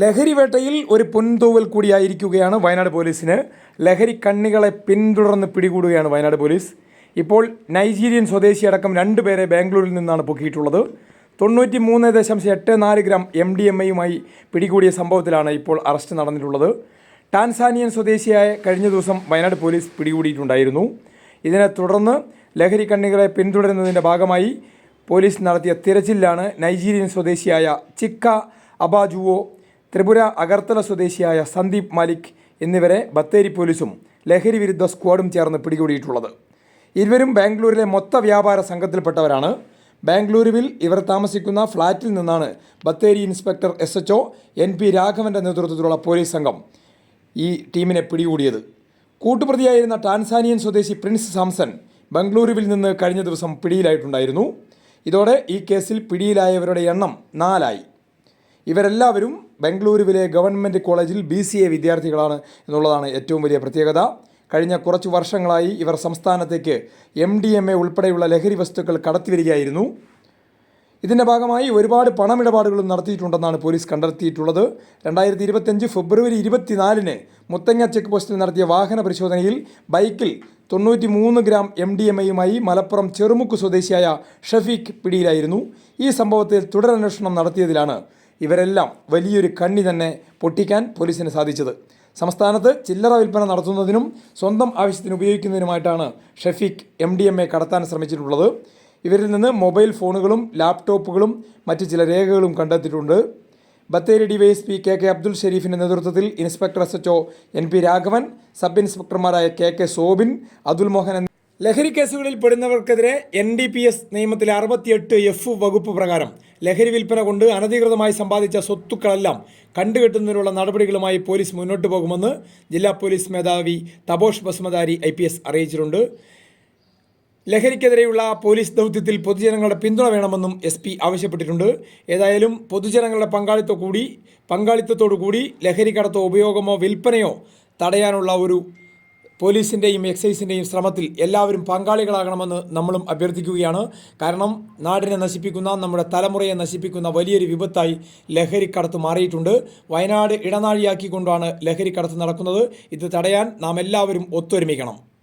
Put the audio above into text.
ലഹരി വേട്ടയിൽ ഒരു പൊൻതൂവൽ കൂടിയായിരിക്കുകയാണ് വയനാട് പോലീസിന്. ലഹരി കണ്ണികളെ പിന്തുടർന്ന് പിടികൂടുകയാണ് വയനാട് പോലീസ്. ഇപ്പോൾ നൈജീരിയൻ സ്വദേശി അടക്കം സ്വദേശിയടക്കം രണ്ടുപേരെ ബാംഗ്ലൂരിൽ നിന്നാണ് പൊക്കിയിട്ടുള്ളത്. തൊണ്ണൂറ്റി മൂന്ന് ദശാംശം എട്ട് നാല് ഗ്രാം എം ഡി എം എയുമായി പിടികൂടിയ സംഭവത്തിലാണ് ഇപ്പോൾ അറസ്റ്റ് നടന്നിട്ടുള്ളത്. ടാൻസാനിയൻ സ്വദേശിയായ കഴിഞ്ഞ ദിവസം വയനാട് പോലീസ് പിടികൂടിയിട്ടുണ്ടായിരുന്നു. ഇതിനെ തുടർന്ന് ലഹരി കണ്ണികളെ പിന്തുടരുന്നതിന്റെ ഭാഗമായി പോലീസ് നടത്തിയ തിരച്ചിലാണ് നൈജീരിയൻ സ്വദേശിയായ ചിക്ക അബാജുവോ ത്രിപുര അഗർത്തല സ്വദേശിയായ സന്ദീപ് മാലിക് എന്നിവരെ ബത്തേരി പോലീസും ലഹരി വിരുദ്ധ സ്ക്വാഡും ചേർന്ന് പിടികൂടിയിട്ടുള്ളത്. ഇരുവരും ബാംഗ്ലൂരിലെ മൊത്ത വ്യാപാര സംഘത്തിൽപ്പെട്ടവരാണ്. ബാംഗ്ലൂരുവിൽ ഇവർ താമസിക്കുന്ന ഫ്ളാറ്റിൽ നിന്നാണ് Bathery inspector S H N P രാഘവന്റെ നേതൃത്വത്തിലുള്ള പോലീസ് സംഘം ഈ ടീമിനെ പിടികൂടിയത്. കൂട്ടുപ്രതിയായിരുന്ന ടാൻസാനിയൻ സ്വദേശി പ്രിൻസ് സാംസൺ ബംഗളൂരുവിൽ നിന്ന് കഴിഞ്ഞ ദിവസം പിടിയിലായിട്ടുണ്ടായിരുന്നു. ഇതോടെ ഈ കേസിൽ പിടിയിലായവരുടെ എണ്ണം നാലായി. ഇവരെല്ലാവരും ബംഗളൂരുവിലെ ഗവൺമെന്റ് കോളേജിൽ ബി സി എ വിദ്യാർത്ഥികളാണ് എന്നുള്ളതാണ് ഏറ്റവും വലിയ പ്രത്യേകത. കഴിഞ്ഞ കുറച്ച് വർഷങ്ങളായി ഇവർ സംസ്ഥാനത്തേക്ക് എം ഡി എം എ ഉൾപ്പെടെയുള്ള ലഹരി വസ്തുക്കൾ കടത്തിവരികയായിരുന്നു. ഇതിന്റെ ഭാഗമായി ഒരുപാട് പണമിടപാടുകളും നടത്തിയിട്ടുണ്ടെന്നാണ് പോലീസ് കണ്ടെത്തിയിട്ടുള്ളത്. രണ്ടായിരത്തി ഇരുപത്തഞ്ച് ഫെബ്രുവരി ഇരുപത്തിനാലിന് മുത്തങ്ങ ചെക്ക് പോസ്റ്റിൽ നടത്തിയ വാഹന പരിശോധനയിൽ ബൈക്കിൽ തൊണ്ണൂറ്റി മൂന്ന് ഗ്രാം എം ഡി എം എയുമായി മലപ്പുറം ചെറുമുക്ക് സ്വദേശിയായ ഷഫീഖ് പിടിയിലായിരുന്നു. ഈ സംഭവത്തിൽ തുടരന്വേഷണം നടത്തിയതിലാണ് ഇവരെല്ലാം വലിയൊരു കണ്ണി തന്നെ പൊട്ടിക്കാൻ പോലീസിന് സാധിച്ചത്. സംസ്ഥാനത്ത് ചില്ലറ വിൽപ്പന നടത്തുന്നതിനും സ്വന്തം ആവശ്യത്തിന് ഉപയോഗിക്കുന്നതിനുമായിട്ടാണ് Shafeeq M D M A കടത്താൻ ശ്രമിച്ചിട്ടുള്ളത്. ഇവരിൽ നിന്ന് മൊബൈൽ ഫോണുകളും ലാപ്ടോപ്പുകളും മറ്റ് ചില രേഖകളും കണ്ടെത്തിയിട്ടുണ്ട്. Bathery DYSP K K Abdul ഷെരീഫിന്റെ നേതൃത്വത്തിൽ inspector S H O N P Raghavan sub ഇൻസ്പെക്ടർമാരായ K K Sobin Athul Mohan എന്നിവർ ലഹരി കേസുകളിൽ പെടുന്നവർക്കെതിരെ എൻ ഡി പി എസ് നിയമത്തിലെ അറുപത്തിയെട്ട് എഫ് വകുപ്പ് പ്രകാരം ലഹരി വിൽപ്പന കൊണ്ട് അനധികൃതമായി സമ്പാദിച്ച സ്വത്തുക്കളെല്ലാം കണ്ടുകെട്ടുന്നതിനുള്ള നടപടികളുമായി പോലീസ് മുന്നോട്ട് പോകുമെന്ന് ജില്ലാ പോലീസ് മേധാവി തപോഷ് ബസ്മദാരി ഐ അറിയിച്ചിട്ടുണ്ട്. ലഹരിക്കെതിരെയുള്ള പോലീസ് ദൗത്യത്തിൽ പൊതുജനങ്ങളുടെ പിന്തുണ വേണമെന്നും എസ് പി ആവശ്യപ്പെട്ടിട്ടുണ്ട്. ഏതായാലും പൊതുജനങ്ങളുടെ പങ്കാളിത്ത കൂടി പങ്കാളിത്തത്തോടു കൂടി ലഹരി ഉപയോഗമോ വിൽപ്പനയോ തടയാനുള്ള ഒരു പോലീസിന്റെയും എക്സൈസിന്റെയും ശ്രമത്തിൽ എല്ലാവരും പങ്കാളികളാകണമെന്ന് നമ്മളും അഭ്യർത്ഥിക്കുകയാണ്. കാരണം നാടിനെ നശിപ്പിക്കുന്ന നമ്മുടെ തലമുറയെ നശിപ്പിക്കുന്ന വലിയൊരു വിപത്തായി ലഹരിക്കടത്ത് മാറിയിട്ടുണ്ട്. വയനാട് ഇടനാഴിയാക്കിക്കൊണ്ടാണ് ലഹരിക്കടത്ത് നടക്കുന്നത്. ഇത് തടയാൻ നാം എല്ലാവരും ഒത്തൊരുമിക്കണം.